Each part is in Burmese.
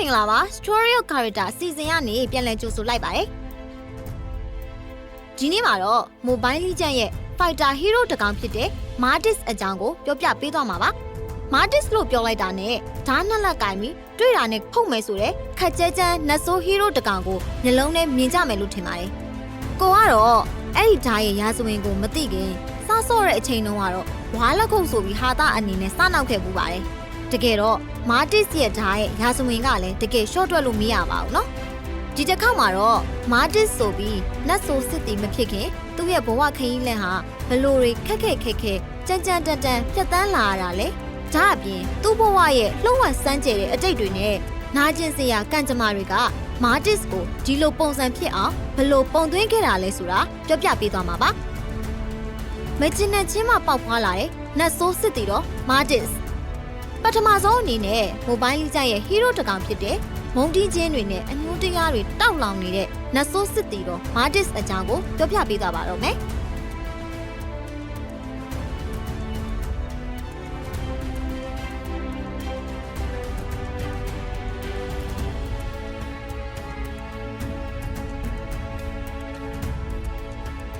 မင်္ဂလာပါ Story of Character အစီအစဉ်ကနေပြန်လည်ကြိုဆိုလိုက်ပါတယ်ဒီနေ့မှာတော့ Mobile Legends ရဲ့ Fighter Hero တစ်ကောင်ဖြစ်တဲ့ Martis အကြောင်းကိုပြောပြပေးသွားမှာပါ Martis လို့ပြောလိုက်တာနဲ့ဓာတ်နှစ်လက်ကင်ပြီးတွေ့တာနဲ့ဖုတ်မယ်ဆိုတဲ့ခက်ကြဲကြမ်းနတ်ဆိုး Hero တစ်ကောင်ကိုနှလုံးထဲမြင်ကြမယ်လို့ထင်ပါတယ်ကိုကတော့အဲ့ဒီဓာတ်ရဲ့ရာဇဝင်ကိုမသိခင်စဆော့တဲ့အချိန်တုန်းကတော့ဝါလက်ခုပ်ဆိုပြီးဟာတာအနေနဲ့စနောက်ခဲ့ပူပါတယ် တကယ်တော့မာတစ်ရဲ့ဓာတ်ရဲ့ရာဇဝင်ကလည်းတကယ် short တွက်လို့မရပါဘူးနော်ဒီတစ်ခါမှာတော့မာတစ်ဆိုပြီးနတ်ဆိုစစ်တီမဖြစ်ခင်သူ့ရဲ့ဘဝခရီးလမ်းဟာဘလို့တွေခက်ခက်ခက်ခက်ကြမ်းကြမ်းတန်တန်ဖြတ်တန်းလာရတာလေဒါအပြင်သူ့ဘဝရဲ့လှုံ့ဝှက်စမ်းကြဲတဲ့အတိတ်တွေနဲ့နာကျင်စရာကံကြမ္မာတွေကမာတစ်ကိုဒီလိုပုံစံဖြစ်အောင်ဘလို့ပုံသွင်းခဲ့တာလဲဆိုတာပြောပြပေးသွားမှာပါမကျင်တဲ့ချင်းမှပေါက်ဖွာလာတဲ့နတ်ဆိုးစစ်တီတော့မာတစ် ထမဆုံးအနေနဲ့မိုဘိုင်းလီကျရဲ့ hero တစ်ကောင်ဖြစ်တဲ့မုံတီးချင်းတွေနဲ့အညွှန်းတရားတွေတောက်လောင်နေတဲ့နတ်ဆိုးစစ်တီတော် Martis အကြောင်းကိုပြောပြပေးသွားပါတော့မယ်။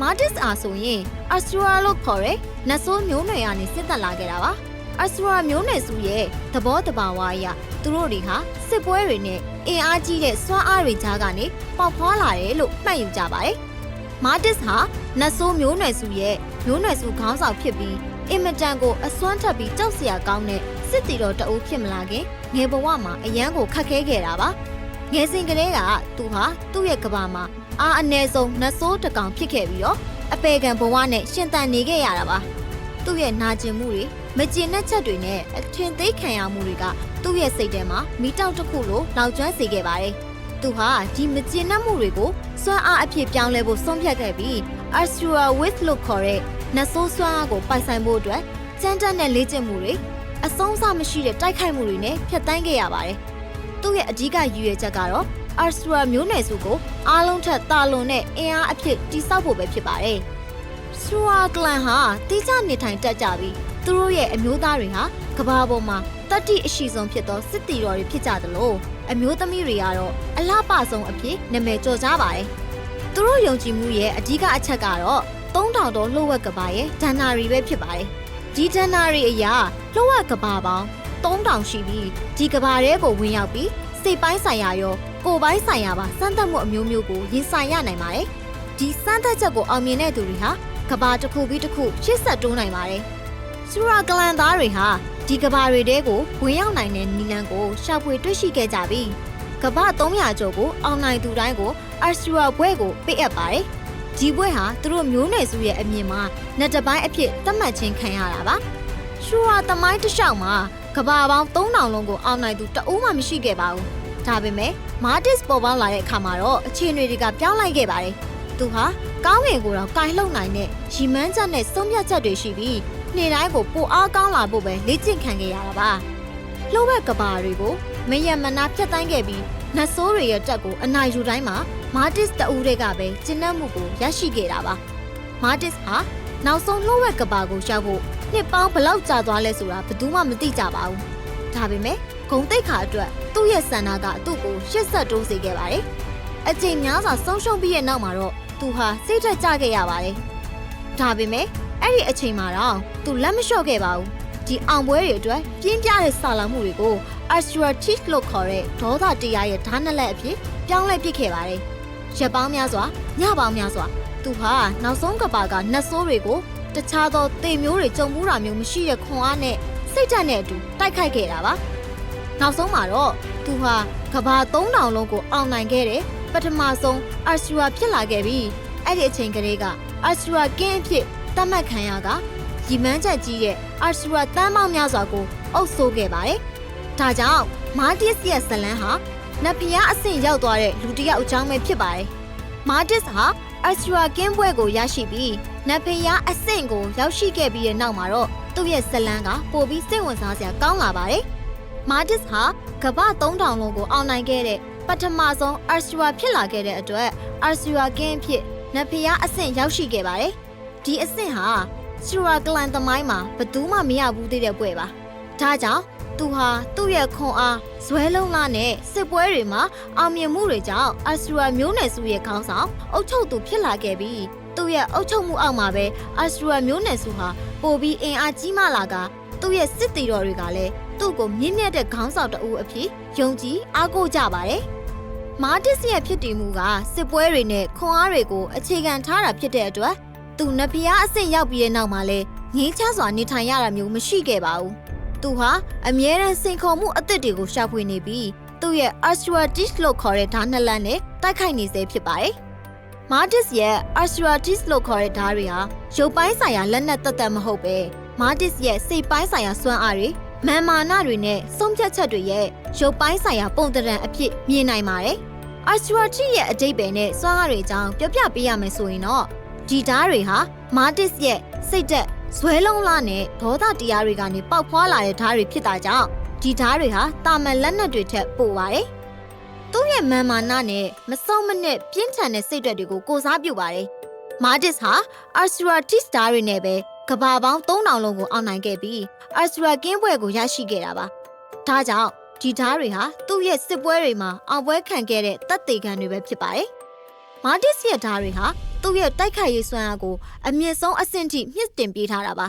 Martis အားဆိုရင် Asura လို့ခေါ်တဲ့နတ်ဆိုးမျိုးနွယ်ကနေစစ်သက်လာခဲ့တာပါ။ အစရာမျိုးနွယ်စုရဲ့သဘောတဘာဝအရသူတို့တွေဟာစစ်ပွဲတွေနဲ့အင်အားကြီးတဲ့စွမ်းအားတွေကြားကနေပေါက်ဖွာလာတယ်လို့မှတ်ယူကြပါတယ်။မာတစ်ဟာနတ်ဆိုးမျိုးနွယ်စုရဲ့မျိုးနွယ်စုခေါင်းဆောင်ဖြစ်ပြီးအင်မတန်ကိုအစွမ်းထက်ပြီးကြောက်စရာကောင်းတဲ့စစ်တီတော်တအုပ်ဖြစ်မလာခင်ငယ်ဘဝမှာအရန်ကိုခတ်ခဲခဲ့တာပါ။ငယ်စဉ်ကလေးကသူဟာသူ့ရဲ့ကဘာမှာအားအ ਨੇ ဆုံးနတ်ဆိုးတစ်ကောင်ဖြစ်ခဲ့ပြီးတော့အပေကံဘဝနဲ့ရှင်သန်နေခဲ့ရတာပါ။သူ့ရဲ့နာကျင်မှုတွေ မကျေနပ်ချက်တွေနဲ့အထင်သေးခံရမှုတွေကသူ့ရဲ့စိတ်ထဲမှာမီးတောက်တစ်ခုလိုလောက်ကျွမ်းစေခဲ့ပါတယ်။သူဟာဒီမကျေနပ်မှုတွေကိုစွမ်းအားအဖြစ်ပြောင်းလဲဖို့ဆုံးဖြတ်ခဲ့ပြီး Asura with လို့ခေါ်တဲ့နတ်ဆိုးစွမ်းအားကိုပိုင်ဆိုင်ဖို့အတွက်စမ်းတက်တဲ့လေ့ကျင့်မှုတွေအဆုံးအစမရှိတဲ့တိုက်ခိုက်မှုတွေနဲ့ဖျက်ဆီးခဲ့ရပါတယ်။သူ့ရဲ့အဓိကရည်ရွယ်ချက်ကတော့ Asura မျိုးနွယ်စုကိုအားလုံးထက်တာလွန်တဲ့အင်အားအဖြစ်တိစောက်ဖို့ပဲဖြစ်ပါတယ်။ Sura clan ဟာတိကျနေထိုင်တတ်ကြပြီးသူတို့ရဲ့အမျိုးသားတွေဟာကဘာပေါ်မှာတတ္တိအရှိဆုံးဖြစ်သောစစ်တီတော်တွေဖြစ်ကြသလိုအမျိုးသမီးတွေကတော့အလှပဆုံးအဖြစ်နာမည်ကျော်ကြပါတယ်။သူတို့ယုံကြည်မှုရဲ့အဓိကအချက်ကတော့3000တော်လှုပ်ဝက်ကဘာရဲ့ဒဏ္ဍာရီပဲဖြစ်ပါတယ်။ဒီဒဏ္ဍာရီအရာလှုပ်ဝက်ကဘာပေါင်း3000ရှိပြီးဒီကဘာရဲကိုဝင်ရောက်ပြီးစိတ်ပိုင်းဆိုင်ရာရောကိုယ်ပိုင်းဆိုင်ရာပါစမ်းသပ်မှုအမျိုးမျိုးကိုရင်ဆိုင်ရနိုင်ပါတယ်။ဒီစမ်းသပ်ချက်ကိုအောင်မြင်တဲ့သူတွေဟာ ကဘာတစ်ခုပြီးတစ်ခုရှေ့ဆက်တိုးနိုင်ပါတယ်။စူရာကလန်သားတွေဟာဒီကဘာတွေတဲကိုဝင်ရောက်နိုင်တဲ့နီလန်ကိုရှာဖွေတွေ့ရှိခဲ့ကြပြီးကဘာ300ကျော်ကိုအောင်နိုင်သူတိုင်းကိုအာစူရာဘွဲကိုပေးအပ်ပါတယ်။ဒီဘွဲဟာသူတို့မျိုးနွယ်စုရဲ့အမြင်မှာနှစ်တပိုင်းအဖြစ်သတ်မှတ်ခြင်းခံရတာပါ။စူရာသမိုင်းတစ်လျှောက်မှာကဘာပေါင်း3000လုံးကိုအောင်နိုင်သူတအူးမှမရှိခဲ့ပါဘူး။ဒါပေမဲ့မာတစ်ပေါ်ပေါင်းလာတဲ့အခါမှာတော့အခြေအနေတွေကပြောင်းလိုက်ခဲ့ပါတယ်။ သူဟာကောင်းငင်ကိုတော့ကင်လှုပ်နိုင်တဲ့ရီမန်းချက်နဲ့စုံပြတ်ချက်တွေရှိပြီးနေ့တိုင်းကိုပိုအားကောင်းလာဖို့ပဲလေ့ကျင့်ခံခဲ့ရတာပါလှုပ်ဝက်ကဘာတွေကိုမယံမနာဖြတ်တိုင်းခဲ့ပြီးနတ်ဆိုးတွေရဲ့တက်ကိုအနိုင်ယူတိုင်းမှာမာတစ်တအူးတွေကပဲကျဉ်တ်မှုကိုရရှိခဲ့တာပါမာတစ်ဟာနောက်ဆုံးလှုပ်ဝက်ကဘာကိုရောက်ဖို့နှစ်ပေါင်းဘလောက်ကြာသွားလဲဆိုတာဘယ်သူမှမသိကြပါဘူးဒါပေမဲ့ဂုံတိတ်ခါအတွက်သူ့ရဲ့ဆန္ဒကသူ့ကိုရှစ်ဆက်တိုးစေခဲ့ပါတယ်အချိန်များစွာဆုံးရှုံးပြီးတဲ့နောက်မှာတော့ သူဟာစိတ်ထက်ကြခဲ့ရပါတယ်ဒါပေမဲ့အဲ့ဒီအချိန်မှာတော့သူလက်မလျှော့ခဲ့ပါဘူးဒီအောင်ပွဲတွေအတွက်ပြင်းပြတဲ့ဆာလောင်မှုတွေကို Astratic လို့ခေါ်တဲ့ဒေါသတရားရဲ့ဓာတ်နှစ်လက်အဖြစ်ပြောင်းလဲပစ်ခဲ့ပါတယ်ရက်ပေါင်းများစွာညပေါင်းများစွာသူဟာနောက်ဆုံးကပါကနတ်ဆိုးတွေကိုတခြားသောတေမျိုးတွေကြုံမှုတာမျိုးမရှိတဲ့ခွန်အားနဲ့စိတ်ဓာတ်နဲ့အတူတိုက်ခိုက်ခဲ့တာပါနောက်ဆုံးမှာတော့သူဟာကဘာ3000လုံးကိုအောင်နိုင်ခဲ့တဲ့ ပထမဆုံးအာရှူရာဖြစ်လာခဲ့ပြီးအဲ့ဒီအချိန်ကလေးကအာရှူရာကင်းအဖြစ်သတ်မှတ်ခံရကရီမန်းချက်ကြီးတဲ့အာရှူရာတန်းပေါင်းများစွာကိုအုပ်ဆိုးခဲ့ပါတယ်။ဒါကြောင့်မာတစ်ရဲ့ဇလန်းဟာနတ်ဖျားအဆင့်ရောက်သွားတဲ့လူတစ်ယောက်အကြောင်းပဲဖြစ်ပါတယ်။မာတစ်ဟာအာရှူရာကင်းပွဲကိုရရှိပြီးနတ်ဖျားအဆင့်ကိုရောက်ရှိခဲ့ပြီးတဲ့နောက်မှာတော့သူ့ရဲ့ဇလန်းကပိုပြီးစိတ်ဝင်စားစရာကောင်းလာပါတယ်။မာတစ်ဟာကမ္ဘာ3000လုံးကိုအောင်နိုင်ခဲ့တဲ့ ပထမဆုံးအာရှူရာဖြစ်လာခဲ့တဲ့အတွက်အာရှူရာကင်းအဖြစ်နတ်ဖျားအဆင့်ရောက်ရှိခဲ့ပါတယ်။ဒီအဆင့်ဟာရှူရာကလန်သမိုင်းမှာဘယ်သူမှမရဘူးသေးတဲ့ပွဲပါ။ဒဒါကြောင့်သူဟာသူ့ရဲ့ခွန်အားဇွဲလုံးလားနဲ့စစ်ပွဲတွေမှာအောင်မြင်မှုတွေကြောင့်အစထရာမျိုးနွယ်စုရဲ့ခေါင်းဆောင်အုပ်ချုပ်သူဖြစ်လာခဲ့ပြီးသူ့ရဲ့အုပ်ချုပ်မှုအောက်မှာပဲအစထရာမျိုးနွယ်စုဟာပိုပြီးအင်အားကြီးမားလာကသူ့ရဲ့စစ်တီတော်တွေကလည်းသူ့ကိုမြင့်မြတ်တဲ့ခေါင်းဆောင်တဦးအဖြစ်ယုံကြည်အားကိုးကြပါတယ်။ မာတစ်ရဲ့ဖြစ်တည်မှုကစစ်ပွဲတွေနဲ့ခွန်အားတွေကိုအခြေခံထားတာဖြစ်တဲ့အတွက်သူနဖျားအဆင့်ရောက်ပြီးတဲ့နောက်မှာလဲငင်းချစွာနေထိုင်ရတာမျိုးမရှိခဲ့ပါဘူး။သူဟာအမြဲတမ်းစိန်ခေါ်မှုအသစ်တွေကိုရှာဖွေနေပြီးသူ့ရဲ့ Astratis လို့ခေါ်တဲ့ဓာတ်နှစ်လမ်းနဲ့တိုက်ခိုက်နေစေဖြစ်ပါတယ်။ Martis ရဲ့ Astratis လို့ခေါ်တဲ့ဓာတ်တွေဟာရုပ်ပိုင်းဆိုင်ရာလက်နက်သက်သက်မဟုတ်ပဲ Martis ရဲ့စိတ်ပိုင်းဆိုင်ရာစွမ်းအားတွေမန်မာနတွေနဲ့ဆုံးဖြတ်ချက်တွေရဲ့ရုပ်ပိုင်းဆိုင်ရာပုံသဏ္ဍာန်အဖြစ်မြင်နိုင်ပါတယ်။ Astratis ရဲ့အတိတ်ပဲနဲ့စွမ်းအားတွေအကြောင်းပြောပြပေးရမယ်ဆိုရင်တော့ဒီဓာတ်တွေဟာ Martis ရဲ့စိတ်သက်ဇွဲလုံးလားနဲ့ဒေါသတရားတွေကနေပေါက်ဖွာလာတဲ့ဓာတ်တွေဖြစ်တာကြောင့်ဒီဓာတ်တွေဟာတာမန်လက်နက်တွေထက်ပိုပါတယ်။သူ့ရဲ့မန်မာနနဲ့မဆုံးမနစ်ပြင်းထန်တဲ့စိတ်ဓာတ်တွေကိုကိုစားပြုပါတယ်။ Martis ဟာ Astratis ဓာတ်တွေနဲ့ပဲကဘာပေါင်း3000လုံးကိုအောင်နိုင်ခဲ့ပြီး Astra ကင်းပွဲကိုရရှိခဲ့တာပါ။ဒါကြောင့် ဒီဓာတ်တွေဟာသူ့ရဲ့စစ်ပွဲတွေမှာအောင်ပွဲခံခဲ့တဲ့တပ်သေးခံတွေပဲဖြစ်ပါတယ်။ Martis ရဲ့ဓာတ်တွေဟာသူ့ရဲ့တိုက်ခိုက်ရေးစွမ်းအားကိုအမြင့်ဆုံးအဆင့်ထိမြင့်တင်ပေးထားတာပါ